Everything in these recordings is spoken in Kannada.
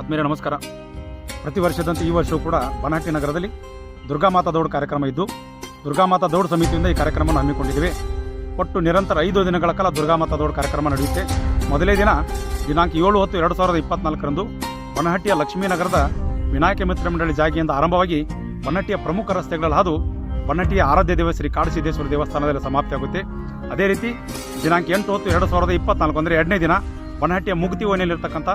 ಆತ್ಮೀಯ ನಮಸ್ಕಾರ. ಪ್ರತಿ ವರ್ಷದಂತೆ ಈ ವರ್ಷವೂ ಕೂಡ ಬನಹಟ್ಟಿ ನಗರದಲ್ಲಿ ದುರ್ಗಾಮಾತಾ ದೌಡ್ ಕಾರ್ಯಕ್ರಮ ಇದ್ದು ದುರ್ಗಾಮಾತಾ ದೌಡ್ ಸಮಿತಿಯಿಂದ ಈ ಕಾರ್ಯಕ್ರಮವನ್ನು ಹಮ್ಮಿಕೊಂಡಿದ್ದೇವೆ. ಒಟ್ಟು ನಿರಂತರ ಐದು ದಿನಗಳ ಕಾಲ ದುರ್ಗಾಮಾತಾ ದೌಡ್ ಕಾರ್ಯಕ್ರಮ ನಡೆಯುತ್ತೆ. ಮೊದಲೇ ದಿನ ದಿನಾಂಕ ಏಳು ಹತ್ತು ಎರಡು ಸಾವಿರದ ಇಪ್ಪತ್ನಾಲ್ಕರಂದು ಬನಹಟ್ಟಿಯ ಲಕ್ಷ್ಮೀನಗರದ ವಿನಾಯಕ ಮಿತ್ರ ಮಂಡಳಿ ಜಾಗಿಯಿಂದ ಆರಂಭವಾಗಿ ಬನ್ನಟ್ಟಿಯ ಪ್ರಮುಖ ರಸ್ತೆಗಳಲ್ಲಿ ಹಾದು ಬನ್ನಟ್ಟಿಯ ಆರಾಧ್ಯ ದೇವ ಶ್ರೀ ಕಾಡಸಿದ್ದೇಶ್ವರ ದೇವಸ್ಥಾನದಲ್ಲಿ ಸಮಾಪ್ತಿಯಾಗುತ್ತೆ. ಅದೇ ರೀತಿ ದಿನಾಂಕ ಎಂಟು ಹೊತ್ತು ಎರಡು ಸಾವಿರದ ಇಪ್ಪತ್ನಾಲ್ಕು, ಅಂದರೆ ಎರಡನೇ ದಿನ ಬನಹಟ್ಟಿಯ ಮುಕ್ತಿ ಓಣಿಯಲ್ಲಿರ್ತಕ್ಕಂಥ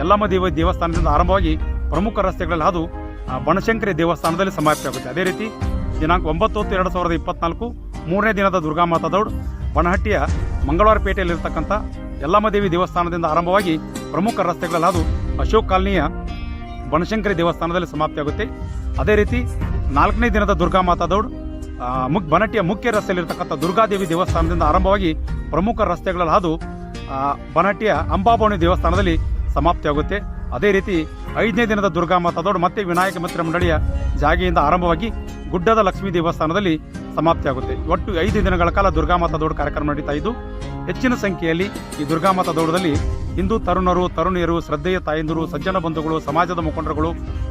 ಯಲ್ಲಮ್ಮ ದೇವ ದೇವಸ್ಥಾನದಿಂದ ಆರಂಭವಾಗಿ ಪ್ರಮುಖ ರಸ್ತೆಗಳಲ್ಲಿ ಅದು ಬನಶಂಕರಿ ದೇವಸ್ಥಾನದಲ್ಲಿ ಸಮಾಪ್ತಿಯಾಗುತ್ತೆ. ಅದೇ ರೀತಿ ದಿನಾಂಕ ಒಂಬತ್ತು ಹೊತ್ತು ಎರಡು ಸಾವಿರದ ಇಪ್ಪತ್ನಾಲ್ಕು ಮೂರನೇ ದಿನದ ದುರ್ಗಾಮಾತಾ ದೌಡ್ ಬನಹಟ್ಟಿಯ ಮಂಗಳವಾರ ಪೇಟೆಯಲ್ಲಿರ್ತಕ್ಕಂಥ ಯಲ್ಲಮ್ಮ ದೇವಿ ದೇವಸ್ಥಾನದಿಂದ ಆರಂಭವಾಗಿ ಪ್ರಮುಖ ರಸ್ತೆಗಳಲ್ಲಿ ಅದು ಅಶೋಕ್ ಕಾಲನಿಯ ಬನಶಂಕರಿ ದೇವಸ್ಥಾನದಲ್ಲಿ ಸಮಾಪ್ತಿಯಾಗುತ್ತೆ. ಅದೇ ರೀತಿ ನಾಲ್ಕನೇ ದಿನದ ದುರ್ಗಾಮಾತಾ ದೌಡ್ ಮುಖ್ ಮುಕ್ ಬನಟ್ಟಿಯ ಮುಖ್ಯ ರಸ್ತೆಯಲ್ಲಿರ್ತಕ್ಕಂಥ ದುರ್ಗಾದೇವಿ ದೇವಸ್ಥಾನದಿಂದ ಆರಂಭವಾಗಿ ಪ್ರಮುಖ ರಸ್ತೆಗಳಲ್ಲಿ ಹಾದು ಆ, ಬನಟ್ಟಿಯ ಅಂಬಾಭವನಿ ದೇವಸ್ಥಾನದಲ್ಲಿ ಸಮಾಪ್ತಿಯಾಗುತ್ತೆ. ಅದೇ ರೀತಿ ಐದನೇ ದಿನದ ದುರ್ಗಾಮಾತಾ ಮಾತಾದೋಡು ಮತ್ತೆ ವಿನಾಯಕ ಮಿತ್ರ ಮಂಡಳಿಯ ಜಾಗೆಯಿಂದ ಆರಂಭವಾಗಿ ಗುಡ್ಡದ ಲಕ್ಷ್ಮೀ ದೇವಸ್ಥಾನದಲ್ಲಿ ಸಮಾಪ್ತಿಯಾಗುತ್ತೆ. ಒಟ್ಟು ಐದು ದಿನಗಳ ಕಾಲ ದುರ್ಗಾಮಾತಾ ದೌಡ್ ಕಾರ್ಯಕ್ರಮ ನಡೀತಾ ಇದ್ದು ಹೆಚ್ಚಿನ ಸಂಖ್ಯೆಯಲ್ಲಿ ಈ ದುರ್ಗಾಮಾತಾ ದೌಡದಲ್ಲಿ ಹಿಂದೂ ತರುಣರು ತರುಣಿಯರು ಶ್ರದ್ಧೆಯ ತಾಯಂದಿರು ಸಜ್ಜನ ಬಂಧುಗಳು ಸಮಾಜದ ಮುಖಂಡರುಗಳು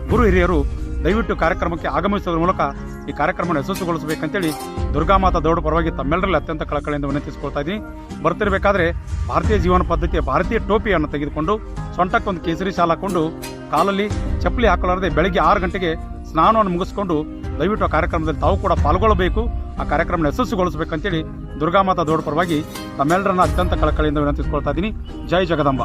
ಗುರು ಹಿರಿಯರು ದಯವಿಟ್ಟು ಕಾರ್ಯಕ್ರಮಕ್ಕೆ ಆಗಮಿಸುವುದರ ಮೂಲಕ ಈ ಕಾರ್ಯಕ್ರಮವನ್ನು ಯಶಸ್ಸುಗೊಳಿಸಬೇಕಂತೇಳಿ ದುರ್ಗಾಮಾತಾ ದೌಡ ಪರವಾಗಿ ತಮ್ಮೆಲ್ಲರಲ್ಲಿ ಅತ್ಯಂತ ಕಳಕಳಿಯಿಂದ ವಿನಂತಿಸಿಕೊಳ್ತಾ ಇದ್ದೀನಿ. ಬರ್ತಿರಬೇಕಾದ್ರೆ ಭಾರತೀಯ ಜೀವನ ಪದ್ಧತಿಯ ಭಾರತೀಯ ಟೋಪಿಯನ್ನು ತೆಗೆದುಕೊಂಡು ಸೊಂಟಕ್ಕೊಂದು ಕೇಸರಿ ಶಾಲ ಹಾಕೊಂಡು ಕಾಲಲ್ಲಿ ಚಪ್ಪಲಿ ಹಾಕಲಾರದೆ ಬೆಳಗ್ಗೆ ಆರು ಗಂಟೆಗೆ ಸ್ನಾನವನ್ನು ಮುಗಿಸ್ಕೊಂಡು ದಯವಿಟ್ಟು ಆ ಕಾರ್ಯಕ್ರಮದಲ್ಲಿ ತಾವು ಕೂಡ ಪಾಲ್ಗೊಳ್ಳಬೇಕು. ಆ ಕಾರ್ಯಕ್ರಮ ಯಶಸ್ಸುಗೊಳಿಸಬೇಕಂತೇಳಿ ದುರ್ಗಾಮಾತಾ ದೌಡ್ ಪರವಾಗಿ ತಮ್ಮೆಲ್ಲರನ್ನ ಅತ್ಯಂತ ಕಳಕಳಿಯಿಂದ ವಿನಂತಿಸಿಕೊಳ್ತಾ ಇದ್ದೀನಿ. ಜೈ ಜಗದಂಬ.